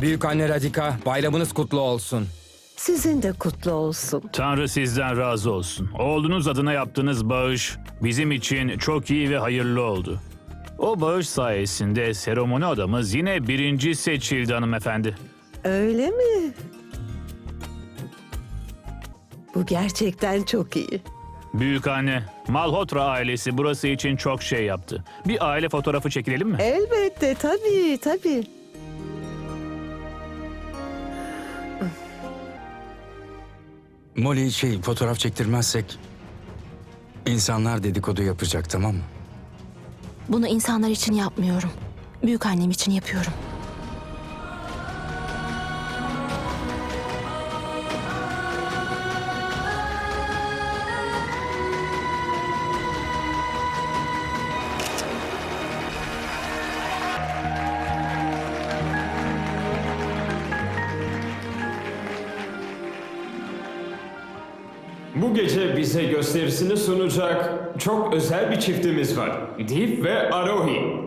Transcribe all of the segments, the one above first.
Büyük anne Radika, bayramınız kutlu olsun. Sizin de kutlu olsun. Tanrı sizden razı olsun. Oğlunuz adına yaptığınız bağış bizim için çok iyi ve hayırlı oldu. O bağış sayesinde seremoni adamız yine birinci seçildi hanımefendi. Öyle mi? Bu gerçekten çok iyi. Büyük anne, Malhotra ailesi burası için çok şey yaptı. Bir aile fotoğrafı çekilelim mi? Elbette tabii tabii. Molly şey fotoğraf çektirmezsek insanlar dedikodu yapacak tamam mı? Bunu insanlar için yapmıyorum. Büyük annem için yapıyorum. Bu gece bize gösterisini sunacak çok özel bir çiftimiz var. Deep ve Arohi.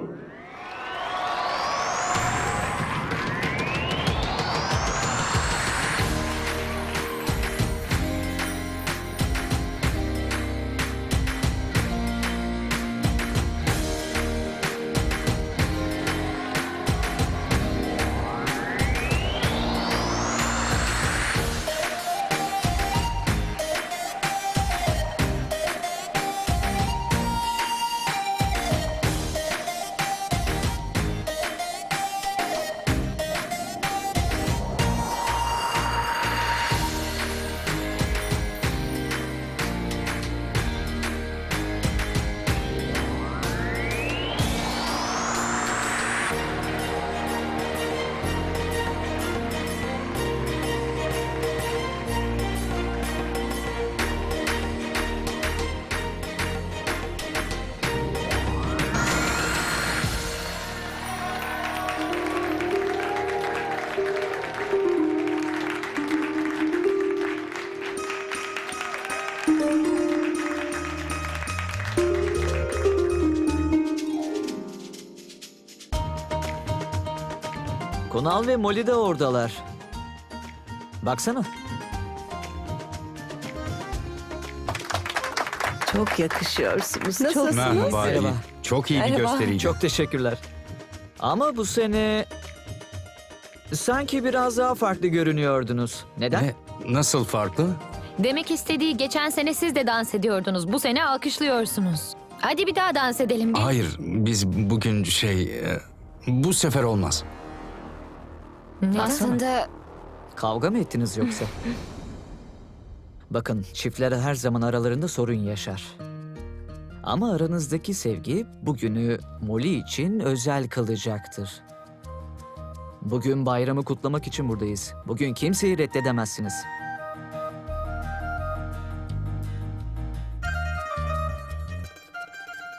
Kunal ve Molly de oradalar. Baksana. Çok yakışıyorsunuz. Nasılsınız? Merhaba. Merhaba. Çok iyi bir Merhaba. gösteriydi. Çok teşekkürler. Ama bu sene sanki biraz daha farklı görünüyordunuz. Neden? Ne? Nasıl farklı? Demek istediği geçen sene siz de dans ediyordunuz. Bu sene alkışlıyorsunuz. Hadi bir daha dans edelim. Hayır biz bugün şey e, bu sefer olmaz. Neden? Aslında Kavga mı ettiniz yoksa? Bakın çiftler her zaman aralarında sorun yaşar. Ama aranızdaki sevgi bugünü Molly için özel kılacaktır. Bugün bayramı kutlamak için buradayız. Bugün kimseyi reddedemezsiniz.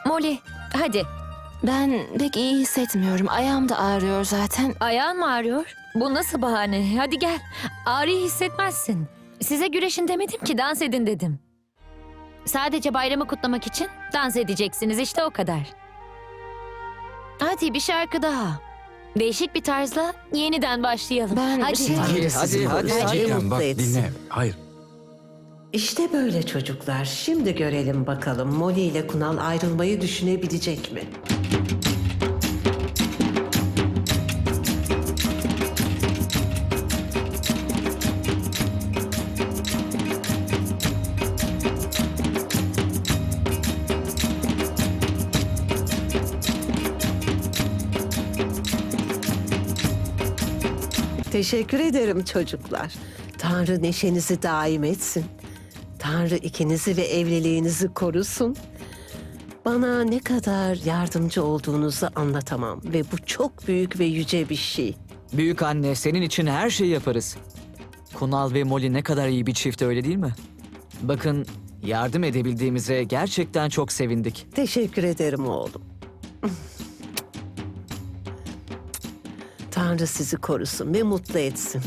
Molly hadi. Ben pek iyi hissetmiyorum. Ayağım da ağrıyor zaten. Ayağın mı ağrıyor? Bu nasıl bahane? Hadi gel. Ağrıyı hissetmezsin. Size güreşin demedim ki dans edin dedim. Sadece bayramı kutlamak için dans edeceksiniz işte o kadar. Hadi bir şarkı daha. Değişik bir tarzla yeniden başlayalım. Ben hadi. şey- Hadi, hadi, hadi, hadi. Mutlu bak etsin. dinle. Hayır. İşte böyle çocuklar. Şimdi görelim bakalım Molly ile Kunal ayrılmayı düşünebilecek mi? Teşekkür ederim çocuklar. Tanrı neşenizi daim etsin. Tanrı ikinizi ve evliliğinizi korusun. Bana ne kadar yardımcı olduğunuzu anlatamam ve bu çok büyük ve yüce bir şey. Büyük anne senin için her şeyi yaparız. Kunal ve Molly ne kadar iyi bir çift öyle değil mi? Bakın yardım edebildiğimize gerçekten çok sevindik. Teşekkür ederim oğlum. Tanrı sizi korusun ve mutlu etsin.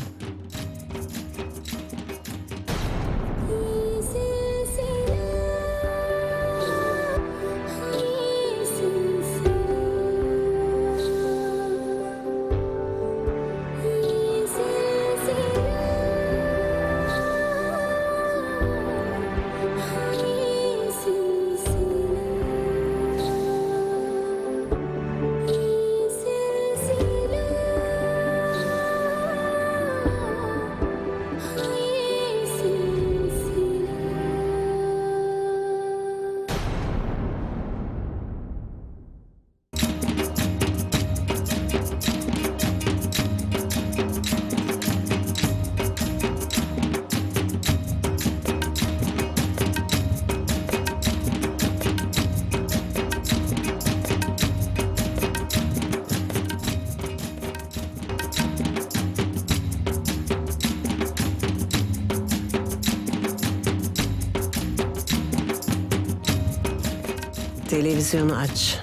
Televizyonu aç.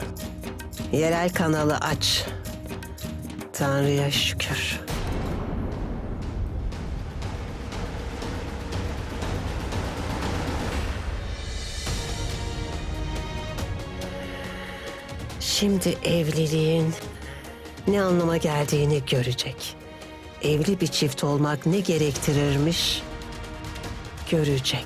Yerel kanalı aç. Tanrı'ya şükür. Şimdi evliliğin ne anlama geldiğini görecek. Evli bir çift olmak ne gerektirirmiş görecek.